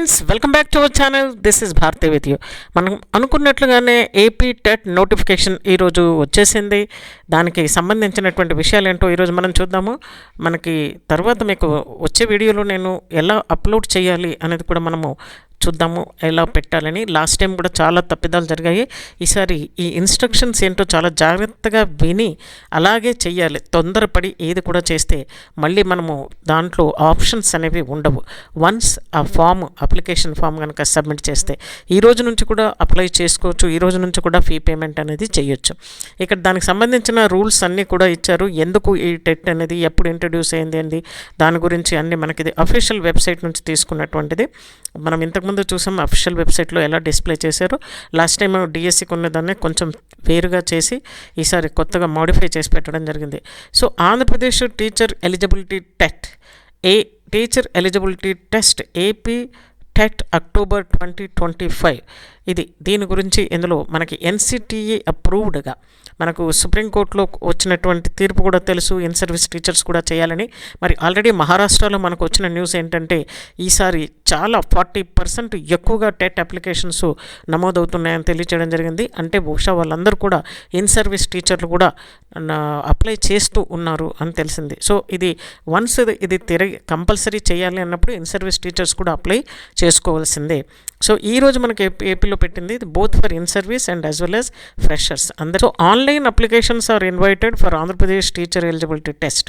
Friends welcome back to our channel this is Bharati with you మనం అనుకున్నట్లుగానే AP TET notification ఈరోజు వచ్చేసింది. దానికి సంబంధించినటువంటి విషయాలు ఏంటో ఈరోజు మనం చూద్దాము. మనకి తర్వాత మీకు వచ్చే వీడియోలో నేను ఎలా అప్లోడ్ చేయాలి అనేది కూడా మనము చూద్దాము ఎలా పెట్టాలని. లాస్ట్ టైం కూడా చాలా తప్పిదాలు జరిగాయి. ఈసారి ఈ ఇన్స్ట్రక్షన్స్ ఏంటో చాలా జాగ్రత్తగా విని అలాగే చేయాలి తొందరపడి ఏది కూడా చేస్తే మళ్ళీ మనము దాంట్లో ఆప్షన్స్ అనేవి ఉండవు. వన్స్ ఆ ఫామ్ అప్లికేషన్ ఫామ్ కనుక సబ్మిట్ చేస్తే ఈ రోజు నుంచి కూడా అప్లై చేసుకోవచ్చు. ఈ రోజు నుంచి కూడా ఫీ పేమెంట్ అనేది చేయొచ్చు. ఇక్కడ దానికి సంబంధించిన రూల్స్ అన్నీ కూడా ఇచ్చారు. ఎందుకు ఈ టెట్ అనేది ఎప్పుడు ఇంట్రడ్యూస్ అయింది అండి దాని గురించి అన్ని మనకి ఇది అఫీషియల్ వెబ్సైట్ నుంచి తీసుకున్నటువంటిది. మనం ఇంతకుముందు చూసాం అఫీషియల్ వెబ్సైట్లో ఎలా డిస్ప్లే చేశారో. లాస్ట్ టైం డిఎస్సికి ఉన్నదాన్ని కొంచెం వేరుగా చేసి ఈసారి కొత్తగా మోడిఫై చేసి పెట్టడం జరిగింది. So Andhra Pradesh teacher eligibility TET ఏ teacher eligibility test AP TET October twenty twenty five ఇది దీని గురించి ఇందులో మనకి ఎన్సిటిఈ అప్రూవ్డ్గా మనకు సుప్రీంకోర్టులో వచ్చినటువంటి తీర్పు కూడా తెలుసు ఇన్ సర్వీస్ టీచర్స్ కూడా చేయాలని. మరి ఆల్రెడీ మహారాష్ట్రలో మనకు వచ్చిన న్యూస్ ఏంటంటే ఈసారి చాలా ఫార్టీ పర్సెంట్ ఎక్కువగా టెట్ అప్లికేషన్స్ నమోదవుతున్నాయని తెలియచేయడం జరిగింది. అంటే బహుశా వాళ్ళందరూ కూడా ఇన్ సర్వీస్ టీచర్లు కూడా అప్లై చేస్తూ ఉన్నారు అని తెలిసింది. సో ఇది వన్స్ ఇది తిరిగి కంపల్సరీ చేయాలి అన్నప్పుడు ఇన్ సర్వీస్ టీచర్స్ కూడా అప్లై చేసుకోవాల్సిందే. సో ఈ రోజు మనకి ఏపీలో పెట్టింది ఇది both for in service and as well as freshers అందరూ so online applications are invited for Andhra Pradesh teacher eligibility test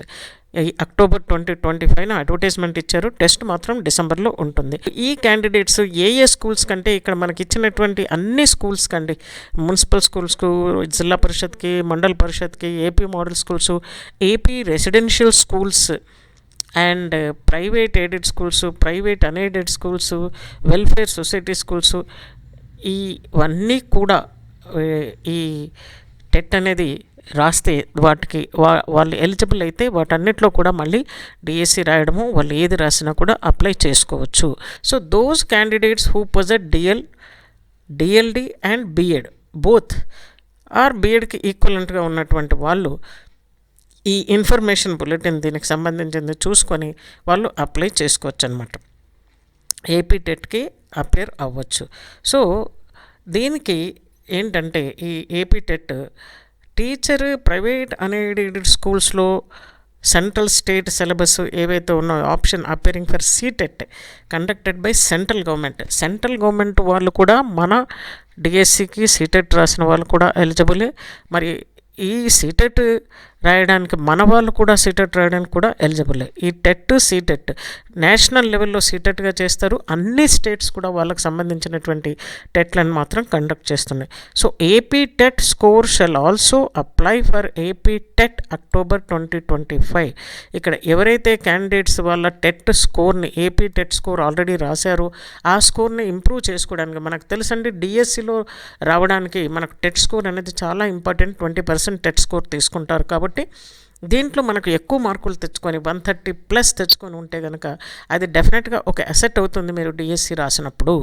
October twenty twenty ఫైవ్న advertisement ఇచ్చారు. టెస్ట్ మాత్రం డిసెంబర్లో ఉంటుంది. ఈ క్యాండిడేట్స్ ఏ ఏ స్కూల్స్ కంటే ఇక్కడ మనకి ఇచ్చినటువంటి అన్ని స్కూల్స్ కండి. మున్సిపల్ స్కూల్స్కు జిల్లా పరిషత్కి మండల్ పరిషత్కి AP model schools AP residential schools and private aided schools private unaided schools welfare society schools ఇవన్నీ కూడా ఈ టెట్ అనేది రాస్తే వాటికి వా వాళ్ళు ఎలిజిబుల్ అయితే వాటన్నిటిలో కూడా మళ్ళీ డిఎస్సి రాయడము వాళ్ళు ఏది రాసినా కూడా అప్లై చేసుకోవచ్చు. So those candidates who possess DEl DElEd and BEd both or బిఎడ్కి ఈక్వలెంట్గా ఉన్నటువంటి వాళ్ళు ఈ ఇన్ఫర్మేషన్ బులెటిన్ దీనికి సంబంధించింది చూసుకొని వాళ్ళు అప్లై చేసుకోవచ్చు అనమాట ఏపీ టెట్కి అపేర్ అవ్వచ్చు. సో దీనికి ఏంటంటే ఈ AP TET teacher private unaided స్కూల్స్లో సెంట్రల్ స్టేట్ సిలబస్ ఏవైతే ఉన్నాయో option appearing for CTET conducted by central government. Central government వాళ్ళు కూడా మన డిఎస్సికి సీటెట్ రాసిన వాళ్ళు కూడా ఎలిజిబులే. మరి ఈ సీటెట్ రాయడానికి మన వాళ్ళు కూడా సీటెట్ రాయడానికి కూడా ఎలిజిబుల్. ఈ టెట్ సీటెట్ నేషనల్ లెవెల్లో సీటెట్గా చేస్తారు. అన్ని స్టేట్స్ కూడా వాళ్ళకి సంబంధించినటువంటి టెట్లను మాత్రం కండక్ట్ చేస్తున్నాయి. So AP TET score shall also apply for AP TET October twenty twenty five. ఇక్కడ ఎవరైతే క్యాండిడేట్స్ వాళ్ళ టెట్ స్కోర్ని ఏపీ టెట్ స్కోర్ ఆల్రెడీ రాశారో ఆ స్కోర్ని ఇంప్రూవ్ చేసుకోవడానికి మనకు తెలుసండి డిఎస్సిలో రావడానికి మనకు టెట్ స్కోర్ అనేది చాలా important. Twenty percent TET score తీసుకుంటారు కాబట్టి కాబట్టి దీంట్లో మనకు ఎక్కువ మార్కులు తెచ్చుకొని వన్ థర్టీ ప్లస్ తెచ్చుకొని ఉంటే కనుక అది డెఫినెట్గా ఒక అసెట్ అవుతుంది మీరు డిఎస్సి రాసినప్పుడు.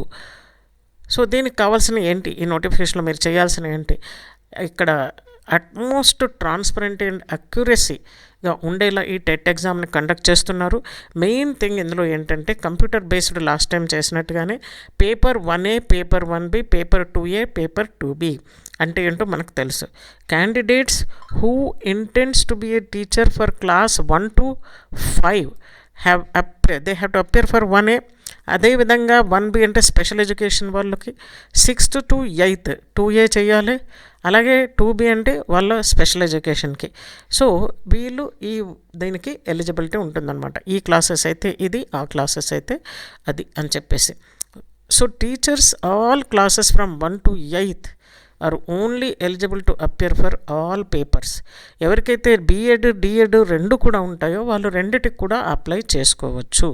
సో దీనికి కావాల్సిన ఏంటి? ఈ నోటిఫికేషన్లో మీరు చేయాల్సిన ఏంటి? ఇక్కడ అట్మోస్ట్ ట్రాన్స్పరెంట్ అండ్ అక్యురసీగా ఉండేలా ఈ టెట్ ఎగ్జామ్ని కండక్ట్ చేస్తున్నారు. మెయిన్ థింగ్ ఇందులో ఏంటంటే computer based last time చేసినట్టుగానే paper one A paper one B paper two A paper two B అంటే ఏంటో మనకు తెలుసు. Candidates who intends to be a teacher for class one to five have up they have to appear for one A అదేవిధంగా one B అంటే special education వాళ్ళకి. Sixth to eighth two A చేయాలి. అలాగే two B అంటే వాళ్ళ special ఎడ్యుకేషన్కి. So వీళ్ళు ఈ దీనికి ఎలిజిబిలిటీ ఉంటుందన్నమాట. ఈ క్లాసెస్ అయితే ఇది ఆ క్లాసెస్ అయితే అది అని చెప్పేసి. So teachers all classes from one to eighth are only eligible to appear for all papers. ఎవరికైతే బీఎడ్ డిఎడ్ రెండు కూడా ఉంటాయో వాళ్ళు రెండిటికి కూడా అప్లై చేసుకోవచ్చు.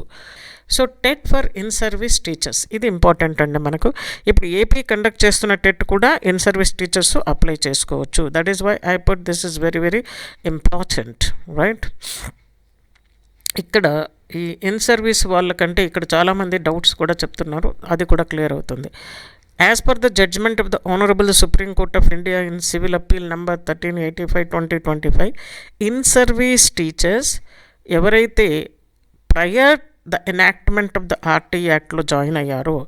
So TET for in service teachers ఇది ఇంపార్టెంట్ అండి మనకు. ఇప్పుడు ఏపీ కండక్ట్ చేస్తున్న టెట్ కూడా ఇన్ సర్వీస్ టీచర్స్ అప్లై చేసుకోవచ్చు. That is why I put this is very very important right ఇక్కడ ఈ ఇన్ సర్వీస్ వాళ్ళకంటే ఇక్కడ చాలామంది డౌట్స్ కూడా చెప్తున్నారు. అది కూడా క్లియర్ అవుతుంది. As per the judgement of the honourable supreme court of India in civil appeal number thirteen eighty five twenty twenty five in service teachers ఎవరైతే prior the enactment of the RT యాక్ట్లో join అయ్యారో.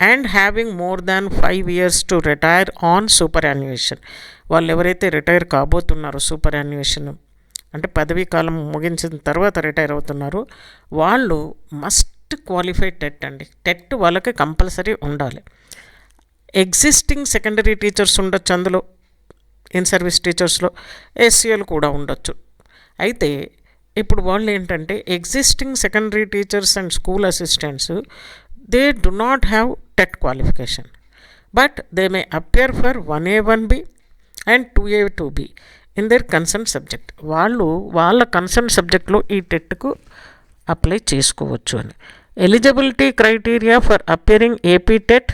And having more than five years to retire on superannuation వాళ్ళు ఎవరైతే retire కాబోతున్నారో super యాన్యుయేషన్ అంటే పదవీ కాలం ముగించిన తర్వాత retire అవుతున్నారు. వాళ్ళు మస్ట్ క్వాలిఫై టెట్ అండి. టెట్ వాళ్ళకి కంపల్సరీ ఉండాలి. ఎగ్జిస్టింగ్ సెకండరీ టీచర్స్ ఉండొచ్చు అందులో. ఇన్ సర్వీస్ టీచర్స్లో ఎస్సీఎల్ కూడా ఉండొచ్చు. అయితే ఇప్పుడు వాళ్ళు ఏంటంటే existing secondary teachers and school assistants they do not have TET qualification but they may appear for one A one B and two A two B in their concern subject వాళ్ళు వాళ్ళ concern సబ్జెక్ట్లో ఈ టెట్కు apply చేసుకోవచ్చు అని. Eligibility criteria for appearing AP TET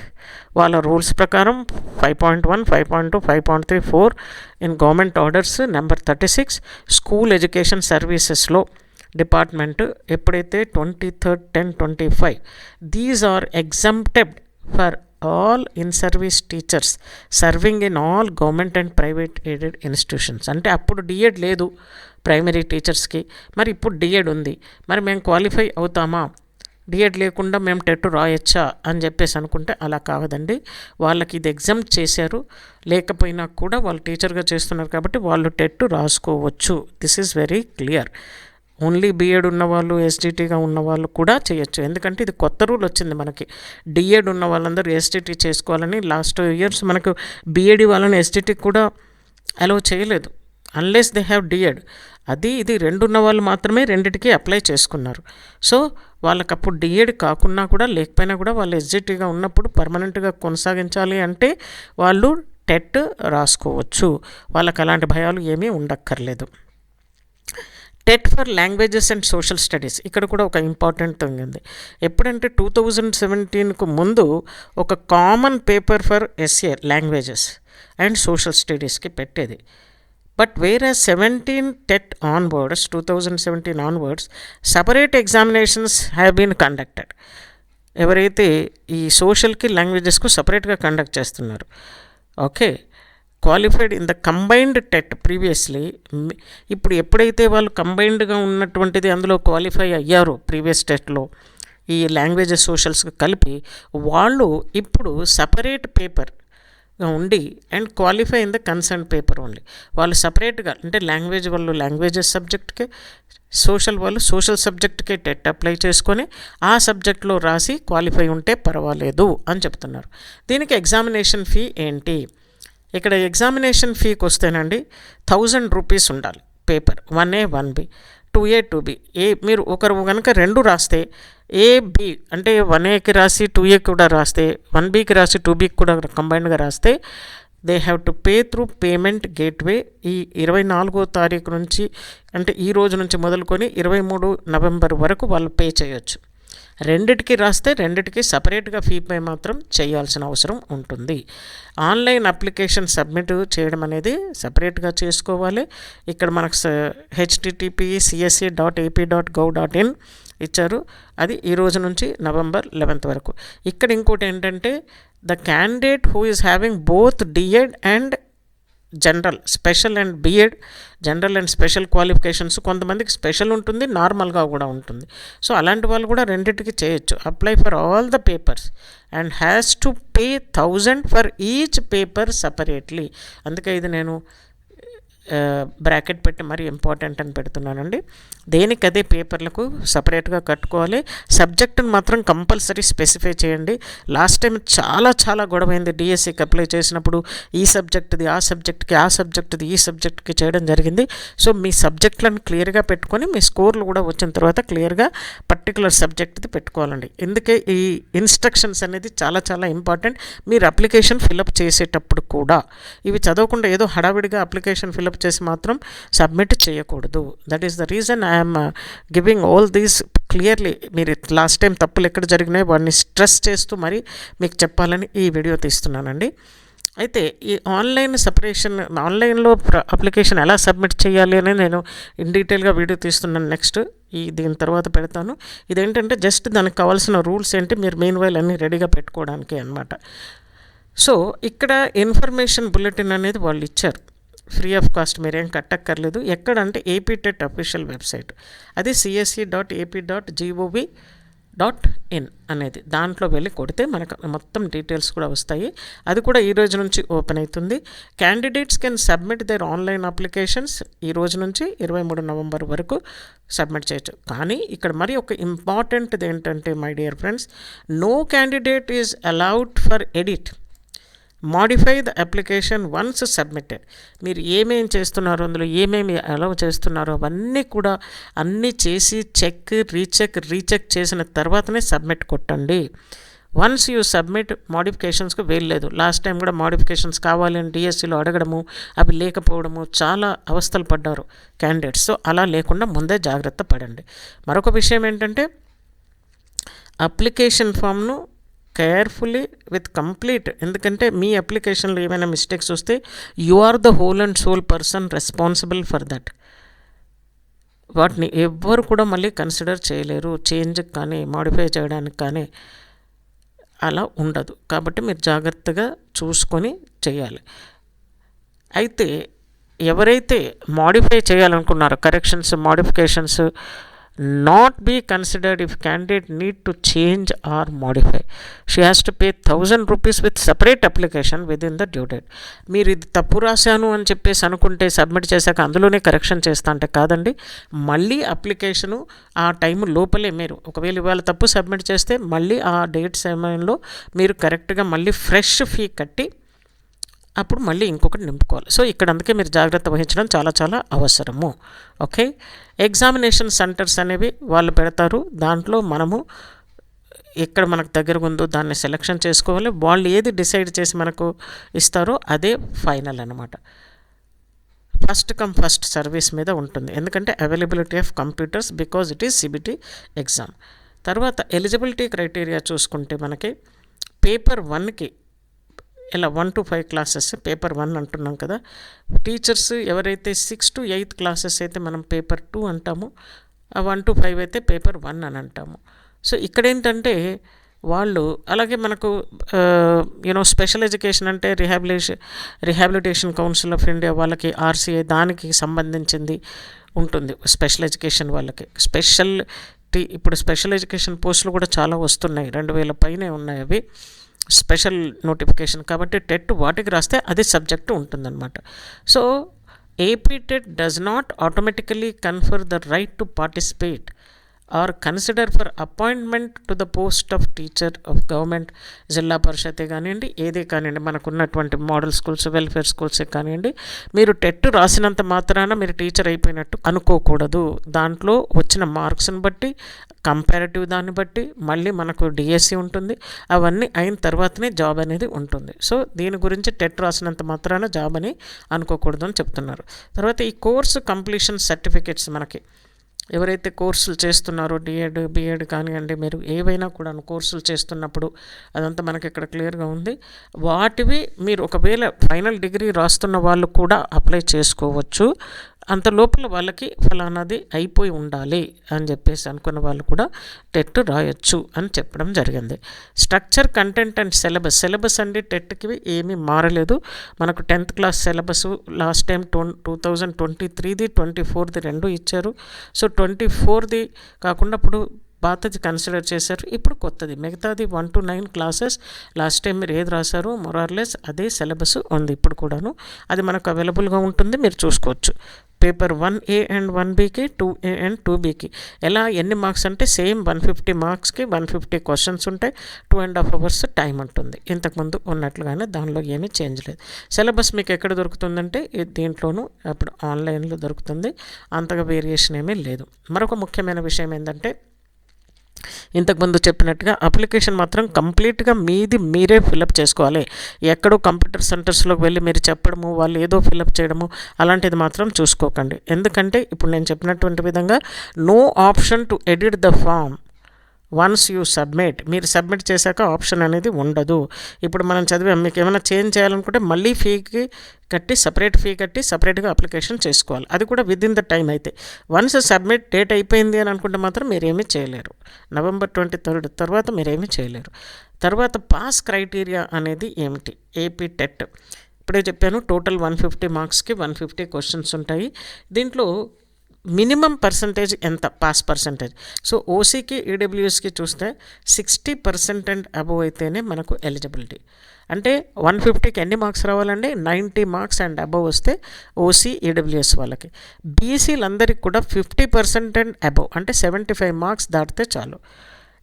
వాళ్ళ rules ప్రకారం five point one five point two five point three four in government orders number thirty six. School education సర్వీసెస్లో డిపార్ట్మెంట్ ఎప్పుడైతే twenty third ten twenty five these are exempted for all in service teachers serving in all government and private aided institutions అంటే అప్పుడు D.Ed లేదు primary టీచర్స్కి మరి ఇప్పుడు D.Ed ఉంది. మరి మేము క్వాలిఫై అవుతామా? డిఎడ్ లేకుండా మేము టెట్ రాయొచ్చా అని చెప్పేసి అనుకుంటే అలా కావదండి. వాళ్ళకి ఇది ఎగ్జామ్ చేశారు. లేకపోయినా కూడా వాళ్ళు టీచర్గా చేస్తున్నారు కాబట్టి వాళ్ళు టెట్ రాసుకోవచ్చు. This is very clear. Only BEd ఉన్నవాళ్ళు ఎస్డిటీగా ఉన్న వాళ్ళు కూడా చేయొచ్చు. ఎందుకంటే ఇది కొత్త రూల్ వచ్చింది మనకి. డిఎడ్ ఉన్న వాళ్ళందరూ ఎస్డిటీ చేసుకోవాలని లాస్ట్ ఇయర్స్ మనకు బీఎడ్ వాళ్ళని ఎస్డిటీ కూడా అలౌ చేయలేదు. అన్లెస్ దే హ్యావ్ డిఎడ్ అది ఇది రెండు ఉన్న వాళ్ళు మాత్రమే రెండిటికి అప్లై చేసుకున్నారు. సో వాళ్ళకి అప్పుడు డిఎడ్ కాకున్నా కూడా లేకపోయినా కూడా వాళ్ళు ఎస్జిటీగా ఉన్నప్పుడు పర్మనెంట్గా కొనసాగించాలి అంటే వాళ్ళు టెట్ రాసుకోవచ్చు. వాళ్ళకి అలాంటి భయాలు ఏమీ ఉండక్కర్లేదు. TET for languages and social studies. ఇక్కడ కూడా ఒక ఇంపార్టెంట్ థింగ్ ఉంది. ఎప్పుడంటే టూ థౌజండ్ సెవెంటీన్కు ముందు ఒక common paper for SA languages and social స్టడీస్కి పెట్టేది. బట్ వేరే seventeen TET onwards two thousand seventeen onwards separate examinations have been conducted ఎవరైతే ఈ సోషల్కి లాంగ్వేజెస్కు సపరేట్గా కండక్ట్ చేస్తున్నారు okay qualified in the combined TET previously ఇప్పుడు ఎప్పుడైతే వాళ్ళు కంబైన్డ్గా ఉన్నటువంటిది అందులో క్వాలిఫై అయ్యారో ప్రీవియస్ టెట్లో ఈ లాంగ్వేజెస్ సోషల్స్కి కలిపి వాళ్ళు ఇప్పుడు సపరేట్ పేపర్ ఉండి and qualify in the concern paper only. వాళ్ళు సపరేట్గా అంటే లాంగ్వేజ్ వాళ్ళు లాంగ్వేజెస్ సబ్జెక్ట్కే సోషల్ వాళ్ళు సోషల్ సబ్జెక్ట్కే టెట్ అప్లై చేసుకొని ఆ సబ్జెక్ట్లో రాసి క్వాలిఫై ఉంటే పర్వాలేదు అని చెప్తున్నారు. దీనికి ఎగ్జామినేషన్ ఫీ ఏంటి? ఇక్కడ ఎగ్జామినేషన్ ఫీకి వస్తేనండి థౌజండ్ రూపీస్ ఉండాలి paper one A one B two A two B. ఏ మీరు ఒకరు కనుక రెండు రాస్తే ఏ బి అంటే వన్ ఏకి రాసి టూ ఏకి కూడా రాస్తే వన్ బీకి రాసి టూ బీకి కూడా కంబైన్డ్గా రాస్తే they have to pay through payment gateway ఈ ఇరవై నాలుగో తారీఖు నుంచి అంటే ఈ రోజు నుంచి మొదలుకొని ఇరవై మూడు నవంబర్ వరకు వాళ్ళు పే చేయొచ్చు. రెండిటికి రాస్తే రెండిటికి సపరేట్గా ఫీ పే మాత్రం చేయాల్సిన అవసరం ఉంటుంది. ఆన్లైన్ అప్లికేషన్ సబ్మిట్ చేయడం అనేది సపరేట్గా చేసుకోవాలి. ఇక్కడ మనకు HTTP CSC dot AP dot gov dot in ఇచ్చారు. అది ఈ రోజు నుంచి నవంబర్ లెవెన్త్ వరకు. ఇక్కడ ఇంకోటి ఏంటంటే the candidate who is having both DEd and general special and BEd general and special qualifications. కొంతమందికి స్పెషల్ ఉంటుంది నార్మల్గా కూడా ఉంటుంది. సో అలాంటి వాళ్ళు కూడా రెండింటికి చేయొచ్చు. Apply for all the papers and has to pay thousand for each paper separately. అందుకే ఇది నేను బ్రాకెట్ పెట్టి మరీ ఇంపార్టెంట్ అని పెడుతున్నానండి. దేనికి అదే పేపర్లకు సపరేట్గా కట్టుకోవాలి. సబ్జెక్టును మాత్రం కంపల్సరీ స్పెసిఫై చేయండి. లాస్ట్ టైం చాలా చాలా గొడవైంది డిఎస్సికి అప్లై చేసినప్పుడు ఈ సబ్జెక్ట్ది ఆ సబ్జెక్ట్కి ఆ సబ్జెక్టుది ఈ సబ్జెక్ట్కి చేయడం జరిగింది. సో మీ సబ్జెక్టులను క్లియర్గా పెట్టుకొని మీ స్కోర్లు కూడా వచ్చిన తర్వాత క్లియర్గా పర్టికులర్ సబ్జెక్ట్ది పెట్టుకోవాలండి. ఎందుకే ఈ ఇన్స్ట్రక్షన్స్ అనేది చాలా చాలా ఇంపార్టెంట్. మీరు అప్లికేషన్ ఫిలప్ చేసేటప్పుడు కూడా. ఇవి చదవకుండా ఏదో హడావిడిగా అప్లికేషన్ ఫిలప్ చేసి మాత్రం సబ్మిట్ చేయకూడదు. That is the reason I'm giving all these clearly మీరు లాస్ట్ టైం తప్పులు ఎక్కడ జరిగినాయో వాడిని స్ట్రెస్ చేస్తూ మరి మీకు చెప్పాలని ఈ వీడియో తీస్తున్నానండి. అయితే ఈ ఆన్లైన్ సపరేషన్ ఆన్లైన్లో అప్లికేషన్ ఎలా సబ్మిట్ చేయాలి అని నేను ఇన్ డీటెయిల్గా వీడియో తీస్తున్నాను. నెక్స్ట్ ఈ దీని తర్వాత పెడతాను. ఇదేంటంటే జస్ట్ దానికి కావాల్సిన రూల్స్ ఏంటి మీరు మెయిన్ వైల్ అన్నీ రెడీగా పెట్టుకోవడానికి అనమాట సో ఇక్కడ ఇన్ఫర్మేషన్ బులెటిన్ అనేది వాళ్ళు ఇచ్చారు. ఫ్రీ ఆఫ్ కాస్ట్ మీరేం కట్టక్కర్లేదు. ఎక్కడంటే ఏపీ టెట్ అఫీషియల్ వెబ్సైట్. అది CSC dot AP dot GOV dot in అనేది. దాంట్లో వెళ్ళి కొడితే మనకు మొత్తం డీటెయిల్స్ కూడా వస్తాయి. అది కూడా ఈ రోజు నుంచి ఓపెన్ అవుతుంది candidates can submit their online applications ఈ రోజు నుంచి ఇరవై మూడు నవంబర్ వరకు సబ్మిట్ చేయొచ్చు. కానీ ఇక్కడ మరి ఒక ఇంపార్టెంట్ది ఏంటంటే my dear friends no candidate is allowed for edit. Modify the application once submitted మీరు ఏమేమి చేస్తున్నారో అందులో ఏమేమి అలౌ చేస్తున్నారో అవన్నీ కూడా అన్నీ చేసి చెక్ రీచెక్ రీచెక్ చేసిన తర్వాతనే సబ్మిట్ కొట్టండి. వన్స్ యూ సబ్మిట్ మోడిఫికేషన్స్కి వెళ్ళలేదు లాస్ట్ టైం కూడా మోడిఫికేషన్స్ కావాలి అని డిఎస్సిలో అడగడము అవి లేకపోవడము చాలా అవస్థలు పడ్డారు క్యాండిడేట్స్ సో అలా లేకుండా ముందే జాగ్రత్త పడండి. మరొక విషయం ఏంటంటే అప్లికేషన్ ఫామ్ను కేర్ఫుల్లీ విత్ కంప్లీట్ ఎందుకంటే మీ అప్లికేషన్లో ఏమైనా మిస్టేక్స్ వస్తే you are the whole and sole person responsible for that వాటిని ఎవ్వరు కూడా మళ్ళీ కన్సిడర్ చేయలేరు. చేంజ్కి కానీ మాడిఫై చేయడానికి కానీ అలా ఉండదు. కాబట్టి మీరు జాగ్రత్తగా చూసుకొని చేయాలి. అయితే ఎవరైతే modify చేయాలనుకున్నారో corrections modifications not be considered if candidate need to change or modify she has to pay thousand rupees with separate application within the due date మీరు ఇది తప్పు రాశాను అని చెప్పేసి అనుకుంటే సబ్మిట్ చేశాక అందులోనే కరెక్షన్ చేస్తా అంటే కాదండి. మళ్ళీ అప్లికేషను ఆ టైం లోపలే మీరు ఒకవేళ ఇవాళ తప్పు సబ్మిట్ చేస్తే మళ్ళీ ఆ డేట్ సమయంలో మీరు కరెక్ట్గా మళ్ళీ ఫ్రెష్ ఫీ కట్టి అప్పుడు మళ్ళీ ఇంకొకటి నింపుకోవాలి. సో ఇక్కడ అందుకే మీరు జాగ్రత్త వహించడం చాలా చాలా అవసరము. ఓకే? ఎగ్జామినేషన్ సెంటర్స్ అనేవి వాళ్ళు పెడతారు. దాంట్లో మనము ఎక్కడ మనకు దగ్గర ఉందో దాన్ని సెలెక్షన్ చేసుకోవాలి. వాళ్ళు ఏది డిసైడ్ చేసి మనకు ఇస్తారో అదే ఫైనల్ అనమాట ఫస్ట్ కమ్ ఫస్ట్ సర్వీస్ మీద ఉంటుంది. ఎందుకంటే availability of computers because it is CBT exam తర్వాత ఎలిజిబిలిటీ క్రైటీరియా చూసుకుంటే మనకి పేపర్ వన్కి ఇలా one to five classes paper one అంటున్నాం కదా. టీచర్స్ ఎవరైతే సిక్స్ టు ఎయిత్ క్లాసెస్ అయితే మనం పేపర్ టూ అంటాము ఆ వన్ టు ఫైవ్ అయితే పేపర్ వన్ అని అంటాము. సో ఇక్కడ ఏంటంటే వాళ్ళు అలాగే మనకు యూనో స్పెషల్ ఎడ్యుకేషన్ అంటే rehabilation rehabilitation council of India వాళ్ళకి ఆర్సీఐ దానికి సంబంధించింది ఉంటుంది స్పెషల్ ఎడ్యుకేషన్ వాళ్ళకి. స్పెషల్ ఇప్పుడు స్పెషల్ ఎడ్యుకేషన్ పోస్టులు కూడా చాలా వస్తున్నాయి రెండు వేల పైనే ఉన్నాయి అవి. స్పెషల్ నోటిఫికేషన్ కాబట్టి టెట్ వాటికి రాస్తే అది సబ్జెక్ట్ ఉంటుందన్నమాట. So AP TET does not automatically confer the right to participate or consider for appointment to the post of teacher of government జిల్లా పరిషతే కానివ్వండి ఏదే కానివ్వండి మనకున్నటువంటి మోడల్ స్కూల్స్ వెల్ఫేర్ స్కూల్సే కానివ్వండి మీరు టెట్ రాసినంత మాత్రాన మీరు టీచర్ అయిపోయినట్టు అనుకోకూడదు. దాంట్లో వచ్చిన మార్క్స్ని బట్టి కంపారిటివ్ దాన్ని బట్టి మళ్ళీ మనకు డిఎస్సి ఉంటుంది అవన్నీ అయిన తర్వాతనే జాబ్ అనేది ఉంటుంది. సో దీని గురించి టెట్ రాసినంత మాత్రాన జాబ్ అని అనుకోకూడదు అని చెప్తున్నారు. తర్వాత ఈ కోర్సు కంప్లీషన్ సర్టిఫికేట్స్ మనకి. ఎవరైతే కోర్సులు చేస్తున్నారో డిఎడ్ బిఎడ్ కానివ్వండి మీరు ఏవైనా కూడా కోర్సులు చేస్తున్నప్పుడు అదంతా మనకి ఇక్కడ క్లియర్గా ఉంది. వాటివి మీరు ఒకవేళ ఫైనల్ డిగ్రీ రాస్తున్న వాళ్ళు కూడా అప్లై చేసుకోవచ్చు. అంత లోపల వాళ్ళకి ఫలానాది అయిపోయి ఉండాలి అని చెప్పేసి అనుకున్న వాళ్ళు కూడా టెట్ రాయొచ్చు అని చెప్పడం జరిగింది. Structure content and syllabus. Syllabus అండి టెట్కి ఏమీ మారలేదు. మనకు tenth class syllabus last time twenty two thousand twenty త్రీది twenty ఫోర్ది రెండు ఇచ్చారు. సో ట్వంటీ ఫోర్ది కాకుండా ఇప్పుడు పాతది కన్సిడర్ చేశారు. ఇప్పుడు కొత్తది. మిగతాది one to nine classes last time మీరు ఏది రాశారో మొరార్లెస్ అదే సిలబస్ ఉంది ఇప్పుడు కూడాను. అది మనకు అవైలబుల్గా ఉంటుంది. మీరు చూసుకోవచ్చు. Paper one A and one బీకి టూ ఏ అండ్ టూ బీకి ఎలా ఎన్ని మార్క్స్ అంటే సేమ్ వన్ ఫిఫ్టీ మార్క్స్కి వన్ ఫిఫ్టీ క్వశ్చన్స్ ఉంటాయి. Two and half hours time ఉంటుంది. ఇంతకుముందు ఉన్నట్లుగానే దానిలో ఏమీ చేంజ్ లేదు. సిలబస్ మీకు ఎక్కడ దొరుకుతుందంటే దీంట్లోనూ అప్పుడు ఆన్లైన్లో దొరుకుతుంది. అంతగా వేరియేషన్ ఏమీ లేదు. మరొక ముఖ్యమైన విషయం ఏంటంటే ఇంతకుముందు చెప్పినట్టుగా అప్లికేషన్ మాత్రం కంప్లీట్గా మీది మీరే ఫిలప్ చేసుకోవాలి. ఎక్కడో కంప్యూటర్ సెంటర్స్లోకి వెళ్ళి మీరు చెప్పడము వాళ్ళు ఏదో ఫిలప్ చేయడము అలాంటిది మాత్రం చూసుకోకండి. ఎందుకంటే ఇప్పుడు నేను చెప్పినటువంటి విధంగా no option to edit the form. Once you submit మీరు సబ్మిట్ చేశాక ఆప్షన్ అనేది ఉండదు. ఇప్పుడు మనం చదివాం మీకు ఏమైనా చేంజ్ చేయాలనుకుంటే మళ్ళీ ఫీకి కట్టి సపరేట్ ఫీ కట్టి సపరేట్గా అప్లికేషన్ చేసుకోవాలి. అది కూడా విత్ ఇన్ ద టైం అయితే. వన్స్ సబ్మిట్ డేట్ అయిపోయింది అని అనుకుంటే మాత్రం మీరేమీ చేయలేరు. నవంబర్ ట్వంటీ థర్డ్ తర్వాత మీరేమీ చేయలేరు. తర్వాత పాస్ క్రైటీరియా అనేది ఏమిటి? AP TET. ఇప్పుడే చెప్పాను టోటల్ వన్ ఫిఫ్టీ మార్క్స్కి వన్ ఫిఫ్టీ క్వశ్చన్స్ ఉంటాయి. దీంట్లో మినిమం పర్సంటేజ్ ఎంత? పాస్ పర్సంటేజ్ సో ఓసీకి ఈడబ్ల్యూఎస్కి చూస్తే సిక్స్టీ పర్సెంట్ అండ్ అబవ్ అయితేనే మనకు ఎలిజిబిలిటీ అంటే వన్ ఫిఫ్టీకి ఎన్ని మార్క్స్ రావాలండి? నైంటీ మార్క్స్ అండ్ అబవ్ వస్తే ఓసీ ఈడబ్ల్యూఎస్ వాళ్ళకి. బీసీలందరికీ కూడా ఫిఫ్టీ పర్సెంట్ అండ్ అబవ్ అంటే సెవెంటీ ఫైవ్ మార్క్స్ దాటితే చాలు.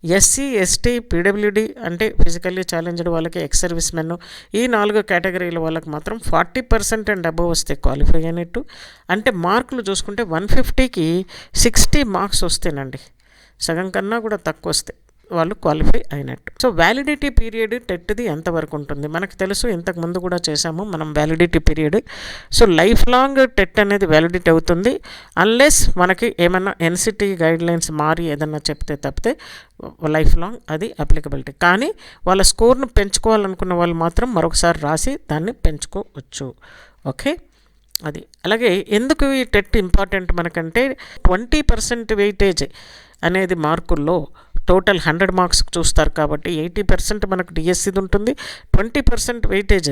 ఎస్సీ ఎస్టీ పీడబ్ల్యూడి అంటే ఫిజికల్లీ ఛాలెంజ్డ్ వాళ్ళకి ఎక్స్ సర్వీస్ మెన్ ఈ నాలుగు కేటగిరీల వాళ్ళకి మాత్రం ఫార్టీ పర్సెంట్ అండ్ అబవ్ వస్తే క్వాలిఫై అయినట్టు. అంటే మార్కులు చూసుకుంటే వన్ ఫిఫ్టీకి సిక్స్టీ మార్క్స్ వస్తేనండి. సగం కన్నా కూడా తక్కువ వస్తే వాళ్ళు క్వాలిఫై అయినట్టు. సో వ్యాలిడిటీ పీరియడ్ టెట్ది ఎంతవరకు ఉంటుంది? మనకు తెలుసు ఇంతకు ముందు కూడా చేసాము మనం validity period so life long TET అనేది వ్యాలిడిటీ అవుతుంది. అన్లెస్ మనకి ఏమైనా ఎన్సిటీ గైడ్ లైన్స్ మారి ఏదన్నా చెప్తే తప్పితే లైఫ్ లాంగ్ అది అప్లికబిలిటీ కానీ వాళ్ళ స్కోర్ను పెంచుకోవాలనుకున్న వాళ్ళు మాత్రం మరొకసారి రాసి దాన్ని పెంచుకోవచ్చు. ఓకే? అది. అలాగే ఎందుకు ఈ టెట్ ఇంపార్టెంట్ మనకంటే ట్వంటీ పర్సెంట్ వెయిటేజ్ అనేది మార్కుల్లో టోటల్ హండ్రెడ్ మార్క్స్ చూస్తారు కాబట్టి ఎయిటీ పర్సెంట్ మనకు డిఎస్సిది ఉంటుంది. ట్వంటీ పర్సెంట్ వెయిటేజ్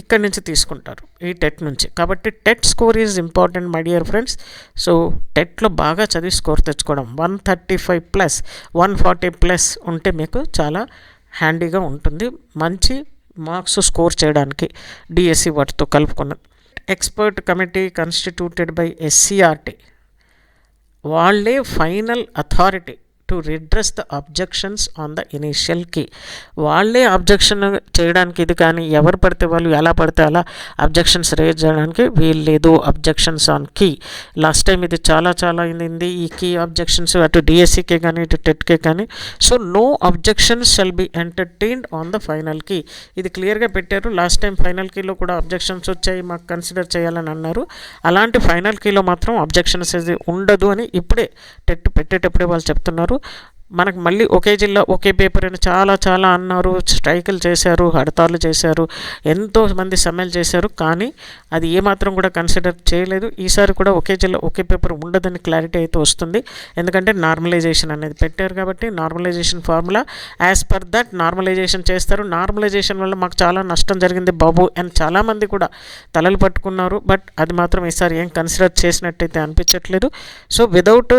ఇక్కడి నుంచి తీసుకుంటారు ఈ టెట్ నుంచి. కాబట్టి TET score is important my dear friends. So టెట్లో బాగా చదివి స్కోర్ తెచ్చుకోవడం one thirty five plus one forty plus ఉంటే మీకు చాలా హ్యాండీగా ఉంటుంది. మంచి మార్క్స్ స్కోర్ చేయడానికి డిఎస్సి వాటితో కలుపుకున్న expert committee constituted by SCERT. వాళ్ళే final authority. To redress the objections on the initial key వాళ్ళే అబ్జెక్షన్ చేయడానికి ఇది కానీ ఎవరు పడితే వాళ్ళు ఎలా పడితే అలా అబ్జెక్షన్స్ రేజ్ చేయడానికి వీలు లేదు objections on key last time ఇది చాలా చాలా అయింది. ఈ కీ అబ్జెక్షన్స్ అటు డిఎస్సికే కానీ ఇటు టెట్కే కానీ. So no objections shall be entertained on the final key ఇది క్లియర్గా పెట్టారు. లాస్ట్ టైం ఫైనల్ కీలో కూడా అబ్జెక్షన్స్ వచ్చాయి. మాకు కన్సిడర్ చేయాలని అన్నారు. అలాంటి ఫైనల్ కీలో మాత్రం అబ్జెక్షన్స్ ఉండదు అని ఇప్పుడే టెట్ పెట్టేటప్పుడే వాళ్ళు చెప్తున్నారు. మనకు మళ్ళీ ఒకే జిల్లా ఒకే పేపర్ అని చాలా చాలా అన్నారు స్ట్రైకులు చేశారు హడతాలు చేశారు ఎంతో మంది సమ్మెలు చేశారు. కానీ అది ఏమాత్రం కూడా కన్సిడర్ చేయలేదు. ఈసారి కూడా ఒకే జిల్లా ఒకే పేపర్ ఉండదని క్లారిటీ అయితే వస్తుంది. ఎందుకంటే నార్మలైజేషన్ అనేది పెట్టారు కాబట్టి normalization formula as per that normalization చేస్తారు. నార్మలైజేషన్ వల్ల మాకు చాలా నష్టం జరిగింది బాబు అని చాలామంది కూడా తలలు పట్టుకున్నారు. బట్ అది మాత్రం ఈసారి ఏం కన్సిడర్ చేసినట్టయితే అనిపించట్లేదు. సో విదౌట్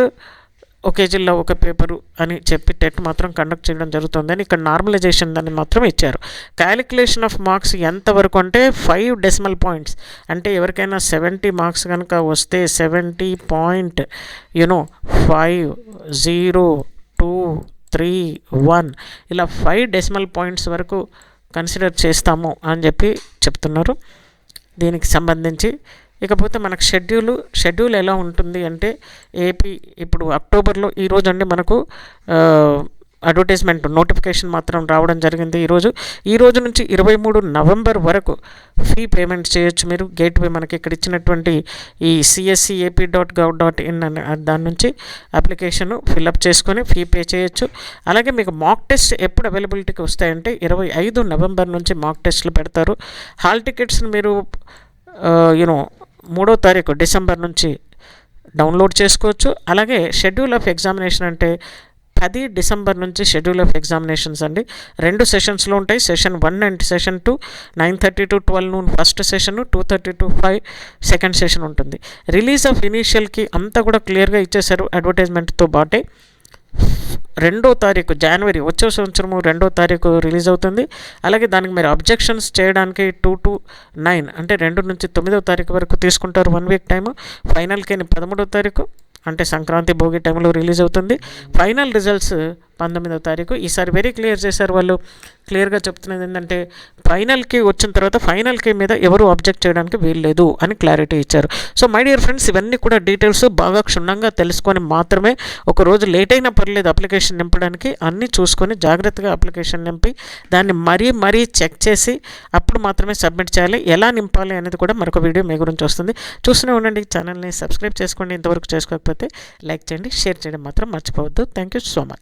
ఒకే జిల్లా ఒక పేపరు అని చెప్పి టెట్ మాత్రం కండక్ట్ చేయడం జరుగుతుందని ఇక్కడ నార్మలైజేషన్ దాన్ని మాత్రం ఇచ్చారు. క్యాలిక్యులేషన్ ఆఫ్ మార్క్స్ ఎంతవరకు అంటే ఫైవ్ డెసిమల్ పాయింట్స్. అంటే ఎవరికైనా సెవెంటీ మార్క్స్ కనుక వస్తే seventy point you know five zero two three one. ఇలా ఫైవ్ డెసిమల్ పాయింట్స్ వరకు కన్సిడర్ చేస్తాము అని చెప్పి చెప్తున్నారు. దీనికి సంబంధించి ఇకపోతే మనకు షెడ్యూల్ షెడ్యూల్ ఎలా ఉంటుంది అంటే ఏపీ ఇప్పుడు అక్టోబర్లో ఈరోజు అండి మనకు అడ్వర్టైజ్మెంట్ నోటిఫికేషన్ మాత్రం రావడం జరిగింది ఈరోజు ఈ రోజు నుంచి ఇరవై మూడు నవంబర్ వరకు ఫీ పేమెంట్ చేయొచ్చు మీరు. గేట్వే మనకి ఇక్కడ ఇచ్చినటువంటి ఈ CSC AP dot gov dot in అనే దాని నుంచి అప్లికేషన్ ఫిల్అప్ చేసుకొని ఫీ పే చేయొచ్చు. అలాగే మీకు మాక్ టెస్ట్ ఎప్పుడు అవైలబిలిటీకి వస్తాయంటే ఇరవై ఐదు నవంబర్ నుంచి మాక్ టెస్ట్లు పెడతారు. హాల్ టికెట్స్ని మీరు యూనో మూడో తారీఖు డిసెంబర్ నుంచి డౌన్లోడ్ చేసుకోవచ్చు. అలాగే షెడ్యూల్ ఆఫ్ ఎగ్జామినేషన్ అంటే పది డిసెంబర్ నుంచి షెడ్యూల్ ఆఫ్ ఎగ్జామినేషన్స్ అండి. రెండు సెషన్స్లో ఉంటాయి. Session one and session two. Nine thirty to twelve noon first session two thirty to five second session ఉంటుంది. రిలీజ్ ఆఫ్ ఇనీషియల్కి అంతా కూడా క్లియర్గా ఇచ్చేశారు అడ్వర్టైజ్మెంట్తో పాటే రెండో తారీఖు జనవరి వచ్చే సంవత్సరము రెండో తారీఖు రిలీజ్ అవుతుంది. అలాగే దానికి మీరు అబ్జెక్షన్స్ చేయడానికి టూ టు నైన్ అంటే రెండు నుంచి తొమ్మిదో తారీఖు వరకు తీసుకుంటారు వన్ వీక్ టైము ఫైనల్కి పదమూడో తారీఖు అంటే సంక్రాంతి భోగి టైంలో రిలీజ్ అవుతుంది. ఫైనల్ రిజల్ట్స్ పంతొమ్మిదవ తారీఖు. ఈసారి వెరీ క్లియర్ చేశారు వాళ్ళు. క్లియర్గా చెప్తున్నది ఏంటంటే ఫైనల్కి వచ్చిన తర్వాత ఫైనల్కి మీద ఎవరు అబ్జెక్ట్ చేయడానికి వీల్లేదు అని క్లారిటీ ఇచ్చారు. సో మై డియర్ ఫ్రెండ్స్ ఇవన్నీ కూడా డీటెయిల్స్ బాగా క్షుణ్ణంగా తెలుసుకొని మాత్రమే ఒక రోజు లేట్ అయినా పర్లేదు అప్లికేషన్ నింపడానికి. అన్నీ చూసుకొని జాగ్రత్తగా అప్లికేషన్ నింపి దాన్ని మరీ మరీ చెక్ చేసి అప్పుడు మాత్రమే సబ్మిట్ చేయాలి. ఎలా నింపాలి అనేది కూడా మరొక వీడియో మీ గురించి వస్తుంది. చూస్తూనే ఉండండి. ఛానల్ని సబ్స్క్రైబ్ చేసుకోండి. ఇంతవరకు చేసుకోకపోతే లైక్ చేయండి షేర్ చేయడం. మాత్రం మర్చిపోవద్దు. Thank you so much